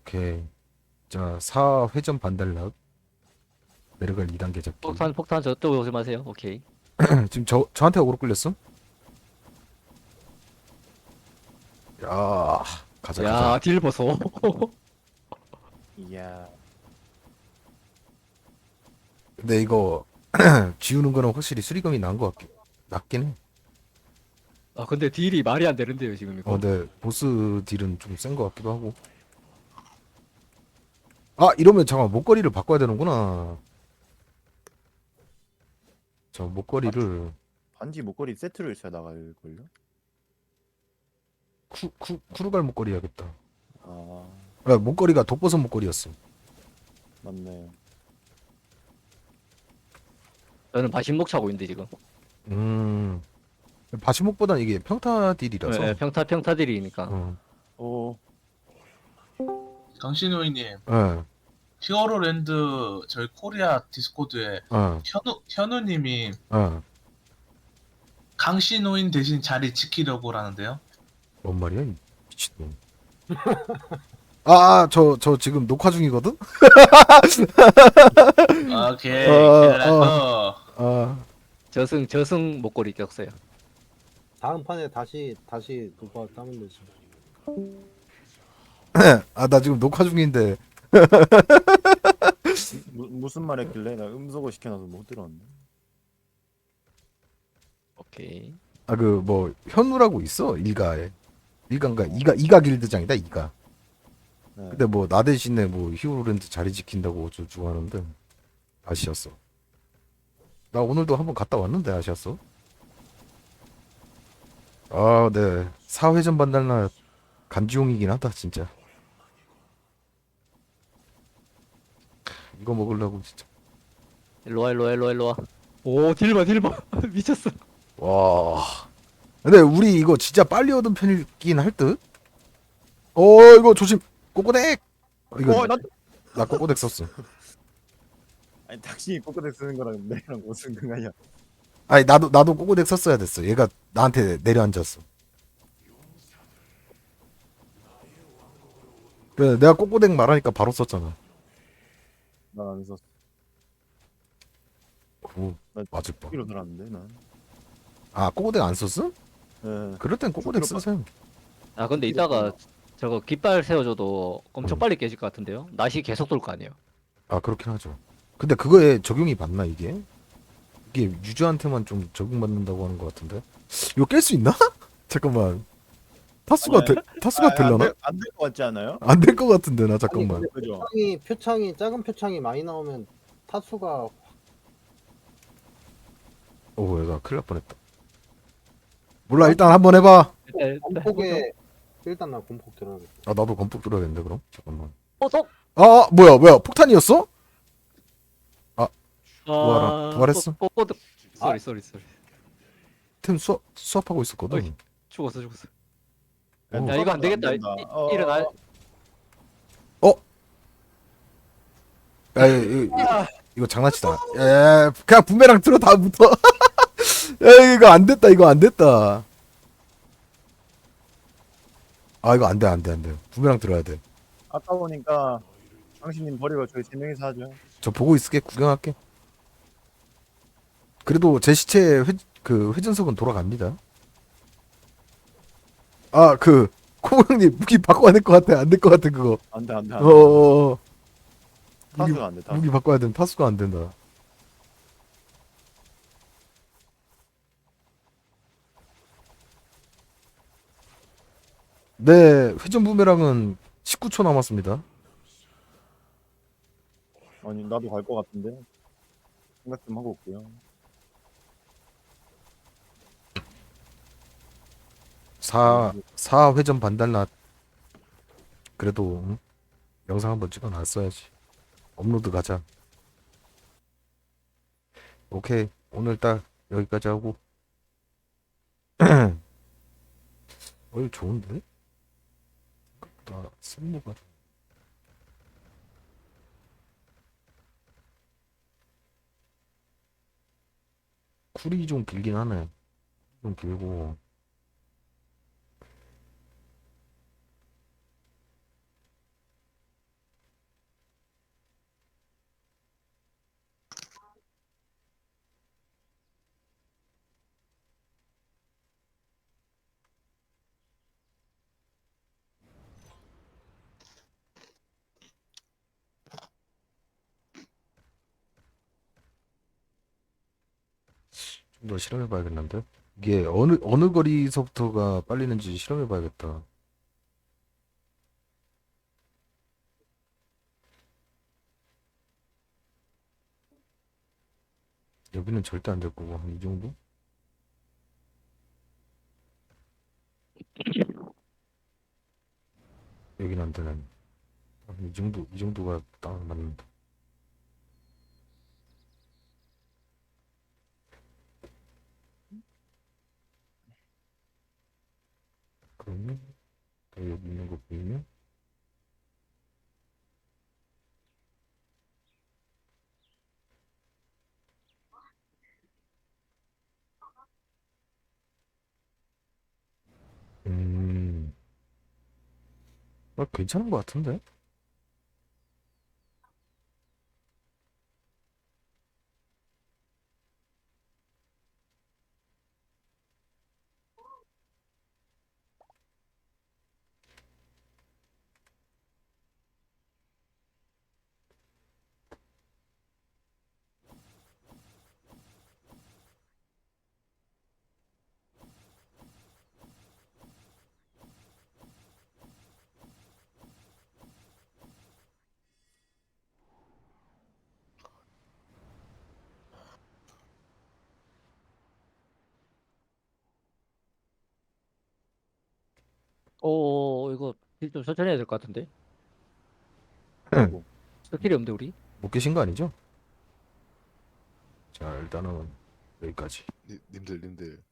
오케이. 자, 4회전 반달락. 내려갈 2단계 잡기. 폭탄 폭탄 저쪽 오지 마세요. 오케이. 지금 저, 저한테 오로 끌렸어? 야, 가자, 야, 가자. 딜 보소. 이야. 근데 이거, 지우는 거는 확실히 수리검이 나은 것 같긴, 낫긴 해. 아, 근데 딜이 말이 안 되는데요, 지금 이거. 어, 근데 보스 딜은 좀 센 것 같기도 하고. 아, 이러면 잠깐 목걸이를 바꿔야 되는구나. 저 목걸이를 반지 목걸이 세트로 있어야 나갈걸요? 쿠, 쿠, 쿠르갈 목걸이 해야겠다. 아, 아, 목걸이가 독버섯 목걸이였어. 맞네. 저는 바신목 차고 있는데 지금. 음. 바시목보단 이게 평타 딜이라서. 네, 평타 평타 딜이니까. 어. 오, 강신호이님 예. 히어로랜드 저희 코리아 디스코드에 어. 현우 현우님이 어. 강신호인 대신 자리 지키려고라는데요. 뭔 말이야? 이 미친놈. 아, 저, 저 지금 녹화 중이거든? 오케이. 어, 그래서 아, 저승 저승 목걸이 꼈어요. 다음 판에 다시 다시 도파 따면 되지. 아, 나 지금 녹화 중인데. 무, 무슨 말 했길래 나 음소거 시켜놔서 못 들었네. 오케이. 아, 그, 뭐, 현우라고 있어, 일가에. 일가인가? 이가, 이가 길드장이다, 이가. 네. 근데 뭐, 나 대신에 뭐, 히어로랜드 자리 지킨다고 어쩌고 하는데, 아시았어. 나 오늘도 한번 갔다 왔는데, 아시았어? 아, 네. 4회전 반달나 간지용이긴 하다, 진짜. 이거 먹으려고, 진짜. 일로 와 일로 와 일로 와 일로 와. 오, 딜 봐, 딜 봐. 미쳤어. 와. 근데 우리 이거 진짜 빨리 얻은 편이긴 할 듯? 어, 이거 조심. 꼬꼬댁! 어, 이거 어, 나, 나 꼬꼬댁 썼어. 아니 당신이 꼬꼬대 쓰는 거랑 내랑 무슨 상관이야? 아니 나도 나도 꼬꼬댁 썼어야 됐어. 얘가 나한테 내려앉았어. 그래 내가 꼬꼬댁 말하니까 바로 썼잖아. 썼어. 오 나 맞을 뻔. 끼로 들었는데 난. 아 꼬꼬댁 안 썼어? 네. 그럴 땐 꼬꼬댁 쓰세요. 아, 근데 이따가 저거 깃발 세워줘도 엄청 빨리 깨질 것 같은데요? 낫이 계속 돌 거 아니에요? 아 그렇긴 하죠. 근데 그거에 적용이 맞나 이게? 이게 유저한테만 좀 적용받는다고 하는 것 같은데. 이거 깰 수 있나? 잠깐만. 타수가 되, 타수가 될려나? 안될 것 같지 않아요? 안 될 것 같은데 나 잠깐만. 아니, 그죠? 표창이 표창이 작은 표창이 많이 나오면 타수가 오 얘가 큰일 날 뻔했다. 몰라 일단 한번 해봐. 일단- 건폭에 일단 나 건폭 들어야겠다. 아 나도 건폭 들어야겠는데 그럼 잠깐만. 어, 쏙! 아 뭐야 뭐야 폭탄이었어? 아, 부활하- 부활했어? 꼬- 꼬- 꼬- 쏘리, 쏘리, 쏘리. 템 수업 수업하고 있었거든. 어이. 죽었어, 죽었어. 오. 야, 이거 안 되겠다. 이- 어, 일어나. 야, 이거, 이거, 이거 장난치다. 야, 야, 야, 그냥 부메랑 들어 다음부터. 야 이거 안 됐다 이거 안 됐다. 아 이거 안 돼 안 돼 안 돼. 부메랑 들어야 돼. 아까 보니까 당신님 버리고 저희 세 명이서 하죠. 저 보고 있을게 구경할게. 그래도 제 시체 회, 그 회전석은 돌아갑니다. 아 그 코형님 무기 바꿔야 될 것 같아 안 될 것 같아 그거. 안 돼 안돼 어, 안돼. 어, 어. 무기 타수가 안 돼 타수. 무기 바꿔야 되는 타수가 안 된다. 네 회전 부메랑은 19초 남았습니다. 아니 나도 갈 것 같은데. 생각 좀 하고 올게요. 4, 4회전 반달낫 그래도 응? 영상 한번 찍어놨어야지. 업로드 가자. 오케이. 오늘 딱 여기까지 하고. 어이 좋은데? 나 승모가 쿨이 좀 길긴 하네. 좀 길고 너 실험해 봐야겠는데? 이게 어느 어느 거리서부터가 빨리는지 실험해 봐야겠다. 여기는 절대 안 될 거고 한 이 정도? 여기는 안 되는. 한이 정도 이 정도가 딱 맞는다. 그러면 또 여기 있는 거 보이면 음, 아, 괜찮은 것 같은데? 오 이거 딜좀 천천히 해야 될 것 같은데. 스킬이 없는데 우리? 못 계신 거 아니죠? 자, 일단은 여기까지. 니, 님들 님들